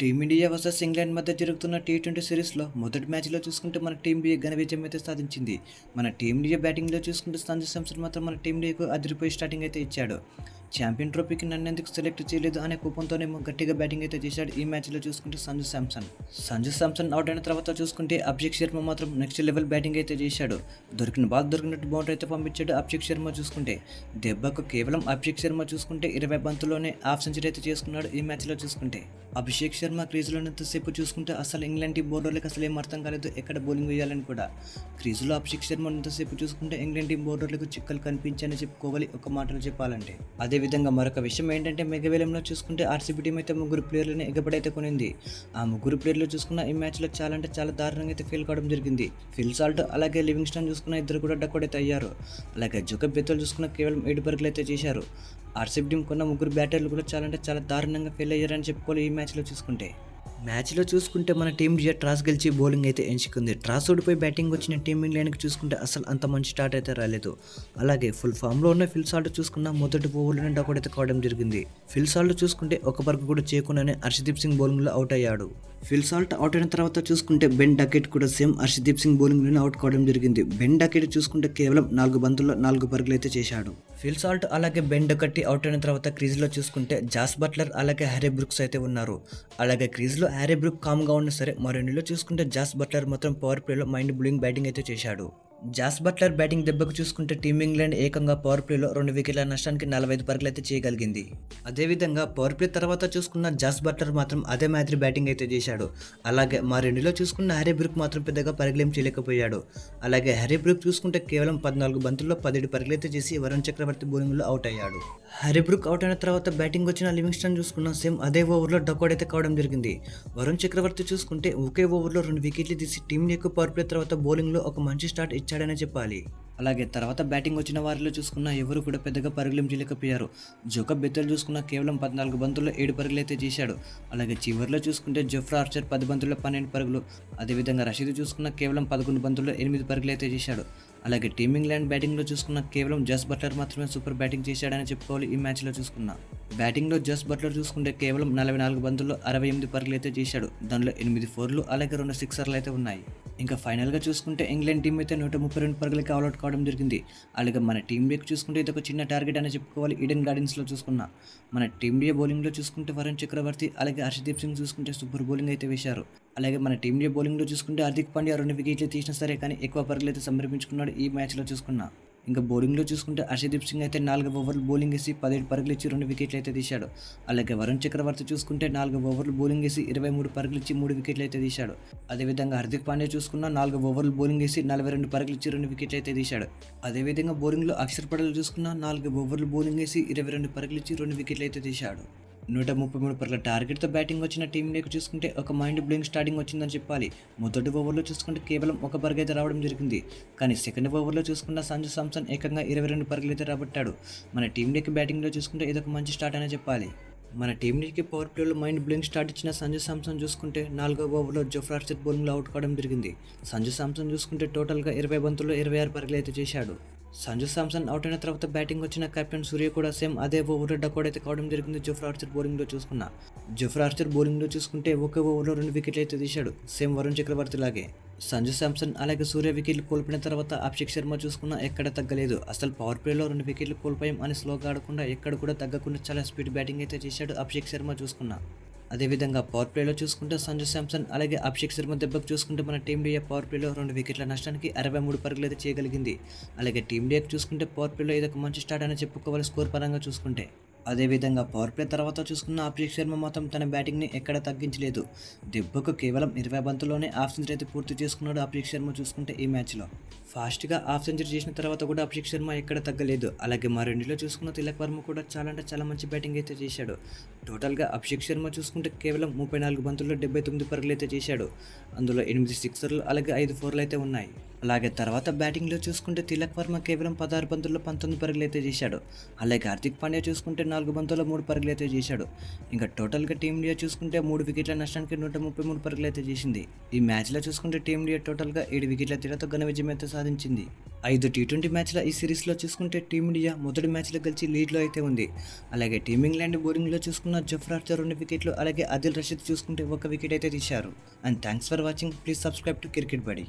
Team India versus England మధ్య జరుగుతున్న T twenty సిరీస్లో మొదటి మ్యాచ్లో చూసుకుంటే మన టీమిండియా ఘన విజయం అయితే సాధించింది. మన టీమిండియా బ్యాటింగ్లో చూసుకుంటే సంజు శాంసన్ మాత్రం మన టీమిండియాకు అదిరిపోయి స్టార్టింగ్ అయితే ఇచ్చాడు. ఛాంపియన్ ట్రోఫీకి నన్ను ఎందుకు సెలెక్ట్ చేయలేదు అనే కోపంతోనేమో గట్టిగా బ్యాటింగ్ అయితే చేశాడు ఈ మ్యాచ్లో చూసుకుంటే సంజు శాంసన్. సంజు శాంసన్ అవుట్ అయిన తర్వాత చూసుకుంటే అభిషేక్ శర్మ మాత్రం నెక్స్ట్ లెవెల్ బ్యాటింగ్ అయితే చేశాడు. దొరికిన బాల్ దొరికినట్టు బౌండర్ అయితే పంపించాడు అభిషేక్ శర్మ చూసుకుంటే. దెబ్బకు కేవలం అభిషేక్ శర్మ చూసుకుంటే ఇరవై బంతుల్లోనే హాఫ్ సెంచరీ అయితే చేసుకున్నాడు ఈ మ్యాచ్లో చూసుకుంటే. అభిషేక్ శర్మ క్రీజులో ఎంతసేపు చూసుకుంటే అసలు ఇంగ్లాండ్ టీ బౌలర్లకు అసలు ఏం అర్థం కాలేదు ఎక్కడ బౌలింగ్ వేయాలని కూడా. క్రీజులో అభిషేక్ శర్మ ఎంతసేపు చూసుకుంటే ఇంగ్లాండ్ టీ బౌలర్లకు చిక్కలు కనిపించని చెప్పుకోవాలి ఒక మాటలు చెప్పాలంటే. అదే విధంగా మరొక విషయం ఏంటంటే మెగవేలంలో చూసుకుంటే ఆర్సీబీ టీం అయితే ముగ్గురు ప్లేయర్లను ఎగబడైతే కొనింది. ఆ ముగ్గురు ప్లేయర్లు చూసుకున్న ఈ మ్యాచ్లో చాలా అంటే చాలా దారుణంగా అయితే ఫెయిల్ కావడం జరిగింది. ఫిల్ సాల్ట్ అలాగే లివింగ్స్టన్ చూసుకున్న ఇద్దరు కూడా డక్అట్ అయితే అయ్యారు. అలాగే జోకబ్ బెత్తలు చూసుకున్న కేవలం ఏడు పరుగులు అయితే చేశారు. ఆర్సీబీ టీం కొన్న ముగ్గురు బ్యాటర్లు కూడా చాలా అంటే చాలా దారుణంగా ఫెయిల్ అయ్యారని చెప్పుకోవాలి ఈ మ్యాచ్లో చూసుకుంటే. మ్యాచ్లో చూసుకుంటే మన టీం ఇండియా ట్రాస్ గెలిచి బౌలింగ్ అయితే ఎంచుకుంది. ట్రాస్ ఓడిపోయి బ్యాటింగ్ వచ్చిన టీం ఇంగ్లాండ్కి చూసుకుంటే అసలు అంత మంచి స్టార్ట్ అయితే రాలేదు. అలాగే ఫుల్ ఫామ్లో ఉన్న ఫిల్ సాల్ట్ చూసుకున్న మొదటి ఓవర్లోనే డౌట్ అయితే కావడం జరిగింది. ఫిల్ సాల్ట్ చూసుకుంటే ఒక పరుగు కూడా చేయకుండానే హర్షదీప్ సింగ్ బౌలింగ్లో అవుట్ అయ్యాడు. ఫిల్ సాల్ట్ అవుట్ అయిన తర్వాత చూసుకుంటే బెన్ డకెట్ కూడా సేమ్ హర్షదీప్ సింగ్ బౌలింగ్లోనే అవుట్ కావడం జరిగింది. బెన్ డకెట్ చూసుకుంటే కేవలం నాలుగు బంతుల్లో నాలుగు పరుగులు అయితే చేశాడు. ఫిల్ సాల్ట్ అలాగే బెన్ డకట్టి అవుట్ అయిన తర్వాత క్రీజ్లో చూసుకుంటే జాస్ బట్లర్ అలాగే హరే బ్రుక్స్ అయితే ఉన్నారు. అలాగే క్రీజ్లో హ్యారీ బ్రూక్ కామ్గా ఉన్నా సరే మరో మరెండులో చూసుకుంటే జాస్ బట్లర్ మాత్రం పవర్ ప్లేలో మైండ్ బ్లూయింగ్ బ్యాటింగ్ అయితే చేశాడు. జాస్ బట్లర్ బ్యాటింగ్ దెబ్బకు చూసుకుంటే టీమింగ్లాండ్ ఏకంగా పవర్ ప్లేలో రెండు వికెట్ల నష్టానికి నలభై ఐదు పరుగులు అయితే చేయగలిగింది. అదేవిధంగా పవర్ ప్లే తర్వాత చూసుకున్న జాస్ బట్లర్ మాత్రం అదే మాదిరి బ్యాటింగ్ అయితే చేశాడు. అలాగే మా రెండులో చూసుకున్న హ్యారీ బ్రూక్ మాత్రం పెద్దగా పరుగులేం చేయలేకపోయాడు. అలాగే హ్యారీ బ్రూక్ చూసుకుంటే కేవలం పద్నాలుగు బంతుల్లో పదిహేడు పరుగులు అయితే చేసి వరుణ్ చక్రవర్తి బౌలింగ్లో అవుట్ అయ్యాడు. హ్యారీ బ్రూక్ అవుట్ అయిన తర్వాత బ్యాటింగ్ వచ్చిన లివింగ్స్టన్ చూసుకున్న సేమ్ అదే ఓవర్లో డకౌట్ అయితే కావడం జరిగింది. వరుణ్ చక్రవర్తి చూసుకుంటే ఒకే ఓవర్లో రెండు వికెట్లు తీసి టీం యొక్క పవర్ ప్లే తర్వాత బౌలింగ్లో ఒక మంచి స్టార్ట్ ఇచ్చాడనే చెప్పాలి. అలాగే తర్వాత బ్యాటింగ్ వచ్చిన వారిలో చూసుకున్న ఎవరు కూడా పెద్దగా పరుగులేం చేయలేకపోయారు జోకబ్ బెత్తలు చూసుకున్న కేవలం పద్నాలుగు బంతుల్లో ఏడు పరుగులు అయితే చేశాడు. అలాగే చివరిలో చూసుకుంటే జఫ్రా ఆర్చర్ పది బంతుల్లో పన్నెండు పరుగులు. అదేవిధంగా రషీద్ చూసుకున్న కేవలం పదకొండు బంతుల్లో ఎనిమిది పరుగులు అయితే చేశాడు. అలాగే టీమ్ ఇంగ్లాండ్ బ్యాటింగ్లో చూసుకున్న కేవలం జస్ బట్లర్ మాత్రమే సూపర్ బ్యాటింగ్ చేశాడని చెప్పుకోవాలి ఈ మ్యాచ్లో చూసుకున్న. బ్యాటింగ్లో జస్ బట్లర్ చూసుకుంటే కేవలం నలభై నాలుగు బంతుల్లో అరవై ఎనిమిది పరుగులు అయితే చేశాడు. దానిలో ఎనిమిది ఫోర్లు అలాగే రెండు సిక్సర్లు అయితే ఉన్నాయి. ఇంకా ఫైనల్గా చూసుకుంటే ఇంగ్లాండ్ టీం అయితే నూట ముప్పై రెండు పరుగులకి ఆల్అౌట్ కావడం జరిగింది. అలాగే మన టీం బేక్ చూసుకుంటే ఇది ఒక చిన్న టార్గెట్ అని చెప్పుకోవాలి ఈడెన్ గార్డెన్స్లో చూసుకున్నా. మన టీమిండియా బౌలింగ్లో చూసుకుంటే వరుణ్ చక్రవర్తి అలాగే హర్షదీప్ సింగ్ చూసుకుంటే సూపర్ బౌలింగ్ అయితే వేశారు. అలాగే మన టీమిండియా బౌలింగ్లో చూసుకుంటే హార్దిక్ పాండ్యా రెండు వికెట్లు తీసినా సరే కానీ ఎక్కువ పరుగులు అయితే సంప్రమించుకున్నాడు ఈ మ్యాచ్లో చూసుకున్నా. ఇంకా బౌలింగ్లో చూసుకుంటే అర్షదీప్ సింగ్ అయితే నాలుగు ఓవర్లు బౌలింగ్ వేసి పదిహేడు పరుగులు ఇచ్చి రెండు వికెట్లు అయితే తీశాడు. అలాగే వరుణ్ చక్రవర్తి చూసుకుంటే నాలుగు ఓవర్లు బౌలింగ్ వేసి ఇరవై మూడు పరుగులు ఇచ్చి మూడు వికెట్లు అయితే తీశాడు. అదేవిధంగా హార్దిక్ పాండ్యా చూసుకున్న నాలుగు ఓవర్లు బౌలింగ్ వేసి నలభై రెండు పరుగులు ఇచ్చి రెండు వికెట్లు అయితే తీశాడు. అదేవిధంగా బౌలింగ్లో అక్షర్ పటేల్ చూసుకున్న నాలుగు ఓవర్లు బౌలింగ్ వేసి ఇరవై రెండు పరుగులు ఇచ్చి రెండు వికెట్లు అయితే తీశాడు. నూట ముప్పై మూడు పర్ల టార్గెట్తో బ్యాటింగ్ వచ్చిన టీంలోకి చూసుకుంటే ఒక మైండ్ బ్లోయింగ్ స్టార్టింగ్ వచ్చిందని చెప్పాలి. మొదటి ఓవర్లో చూసుకుంటే కేవలం ఒక పరుగు అయితే రావడం జరిగింది. కానీ సెకండ్ ఓవర్లో చూసుకున్న సంజు సామ్సన్ ఏకంగా ఇరవై రెండు పరుగులు అయితే రాబట్టాడు. మన టీంలోకి బ్యాటింగ్లో చూసుకుంటే ఇది ఒక మంచి స్టార్ట్ అనే చెప్పాలి. మన టీంకి పవర్ ప్లేలో మైండ్ బ్లింగ్ స్టార్ట్ ఇచ్చిన సంజు సామ్సన్ చూసుకుంటే నాలుగో ఓవర్లో జోఫ్రా ఆర్చర్ బౌలింగ్లో అవుట్ కావడం జరిగింది. సంజు సామ్సన్ చూసుకుంటే టోటల్గా ఇరవై బంతుల్లో ఇరవై ఆరు పరుగులు అయితే చేశాడు. సంజు సామ్సన్ అవుట్ అయిన తర్వాత బ్యాటింగ్ వచ్చిన కెప్టెన్ సూర్య కూడా సేమ్ అదే ఓవర్లో డక్అట్ అయితే కావడం జరిగింది జోఫ్రా ఆర్చర్ బౌలింగ్లో చూసుకున్నా. జోఫ్రా ఆర్చర్ బౌలింగ్లో చూసుకుంటే ఒకే ఓవర్లో రెండు వికెట్లు అయితే తీశాడు సేమ్ వరుణ్ చక్రవర్తి లాగే. సంజు శాంసన్ అలాగే సూర్య వికెట్లు కోల్పోయిన తర్వాత అభిషేక్ శర్మ చూసుకున్నా ఎక్కడ తగ్గలేదు. అసలు పవర్ ప్లేలో రెండు వికెట్లు కోల్పోయాం అని స్లోగా ఆడకుండా ఎక్కడ కూడా తగ్గకుండా చాలా స్పీడ్ బ్యాటింగ్ అయితే చేశాడు అభిషేక్ శర్మ చూసుకున్నా. అదేవిధంగా పవర్ ప్లేలో చూసుకుంటే సంజు శాంసన్ అలాగే అభిషేక్ శర్మ దెబ్బకు చూసుకుంటే మన టీమిండియా పవర్ ప్లేలో రెండు వికెట్ల నష్టానికి అరవై మూడు పరుగులు అయితే చేయగలిగింది. అలాగే టీమిండియాకి చూసుకుంటే పవర్ ప్లేలో ఇది ఒక మంచి స్టార్ట్ అని చెప్పుకోవాలి స్కోర్ పరంగా చూసుకుంటే. అదేవిధంగా పవర్ ప్లే తర్వాత చూసుకున్న అభిషేక్ శర్మ మాత్రం తన బ్యాటింగ్ని ఎక్కడ తగ్గించలేదు. దెబ్బకు కేవలం ఇరవై బంతుల్లోనే హాఫ్ సెంచరీ అయితే పూర్తి చేసుకున్నాడు అభిషేక్ శర్మ చూసుకుంటే ఈ మ్యాచ్లో ఫాస్ట్గా హాఫ్ సెంచరీ చేసిన తర్వాత కూడా అభిషేక్ శర్మ ఎక్కడ తగ్గలేదు. అలాగే మా రెండులో చూసుకున్న తిలక్ వర్మ కూడా చాలా అంటే చాలా మంచి బ్యాటింగ్ అయితే చేశాడు. టోటల్గా అభిషేక్ శర్మ చూసుకుంటే కేవలం ముప్పై నాలుగు బంతుల్లో డెబ్బై తొమ్మిది పరుగులు అయితే చేశాడు. అందులో ఎనిమిది సిక్సర్లు అలాగే ఐదు ఫోర్లు అయితే ఉన్నాయి. అలాగే తర్వాత బ్యాటింగ్లో చూసుకుంటే తిలక్ వర్మ కేవలం పదహారు బంతుల్లో పంతొమ్మిది పరుగులు అయితే చేశాడు. అలాగే హార్దిక్ పాండ్యా చూసుకుంటే నాలుగు బంతుల్లో మూడు పరుగులు అయితే చేశాడు. ఇంకా టోటల్గా టీమిండియా చూసుకుంటే మూడు వికెట్ల నష్టానికి నూట ముప్పై మూడు పరుగులు అయితే చేసింది. ఈ మ్యాచ్లో చూసుకుంటే టీమిండియా టోటల్గా ఏడు వికెట్ల తేడాతో ఘన విజయం అయితే సాధించింది. ఐదు టీ ట్వంటీ మ్యాచ్ల ఈ సిరీస్లో చూసుకుంటే టీమిండియా మొదటి మ్యాచ్లో గెలిచి లీడ్లో అయితే ఉంది. అలాగే టీమింగ్లాండ్ బౌలింగ్లో చూసుకున్న జఫ్రార్తో రెండు వికెట్లు అలాగే ఆదిల్ రషీద్ చూసుకుంటే ఒక వికెట్ అయితే తీశారు. And thanks for watching. Please subscribe to cricket buddy.